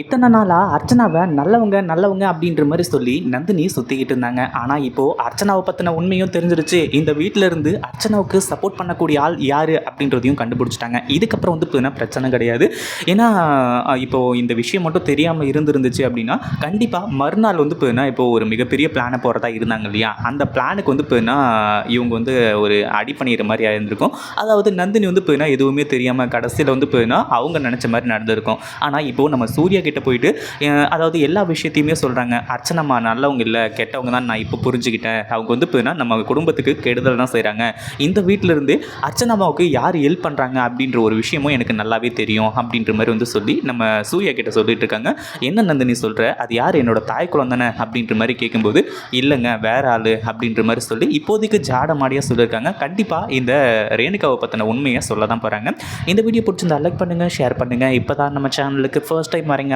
இத்தனை நாளாக அர்ச்சனாவை நல்லவங்க நல்லவங்க அப்படின்ற மாதிரி சொல்லி நந்தினி சுற்றிக்கிட்டு இருந்தாங்க. ஆனால் இப்போது அர்ச்சனாவை பற்றின உண்மையும் தெரிஞ்சிருச்சு. இந்த வீட்டில் இருந்து அர்ச்சனாவுக்கு சப்போர்ட் பண்ணக்கூடிய ஆள் யார் அப்படின்றதையும் கண்டுபிடிச்சிட்டாங்க. இதுக்கப்புறம் வந்து பார்த்தீங்கன்னா பிரச்சனை கிடையாது. ஏன்னா இப்போது இந்த விஷயம் மட்டும் தெரியாமல் இருந்திருந்துச்சு அப்படின்னா கண்டிப்பாக மறுநாள் வந்து இப்போ இப்போது ஒரு மிகப்பெரிய பிளானை போகிறதா இருந்தாங்க இல்லையா? அந்த பிளானுக்கு வந்து இப்போ இவங்க வந்து ஒரு அடி பண்ணிடுற மாதிரி ஆயிருந்திருக்கும். அதாவது நந்தினி வந்து இப்போ எதுவுமே தெரியாமல் கடைசியில் வந்து இப்போ அவங்க நினச்ச மாதிரி நடந்திருக்கும். ஆனால் இப்போது நம்ம சூரிய கிட்ட போயிட்டு அதாவது எல்லா விஷயத்தையுமே சொல்கிறாங்க அர்ச்சனம்மா நல்லவங்க இல்லை கெட்டவங்க தான் நான் இப்போ புரிஞ்சுக்கிட்டேன் அவங்க வந்து இப்போ நம்ம குடும்பத்துக்கு கெடுதல் தான் செய்கிறாங்க இந்த வீட்டில் இருந்து அர்ச்சனாமாவுக்கு யார் ஹெல்ப் பண்ணுறாங்க அப்படின்ற ஒரு விஷயமும் எனக்கு நல்லாவே தெரியும் அப்படின்ற மாதிரி வந்து சொல்லி நம்ம சூர்யா கிட்ட சொல்லிட்டு இருக்காங்க. என்ன நந்தினி சொல்கிற அது யார்? என்னோட தாய் குழந்தானே அப்படின்ற மாதிரி கேட்கும்போது இல்லைங்க வேற ஆள் அப்படின்ற மாதிரி சொல்லி இப்போதைக்கு ஜாட மாடியாக சொல்லியிருக்காங்க கண்டிப்பாக இந்த ரேணுகாவை பற்றின உண்மையை சொல்ல தான் போகிறாங்க இந்த வீடியோ பிடிச்சிருந்தா லைக் பண்ணுங்கள் ஷேர் பண்ணுங்கள் இப்போ தான் நம்ம சேனலுக்கு ஃபர்ஸ்ட் டைம் வரீங்க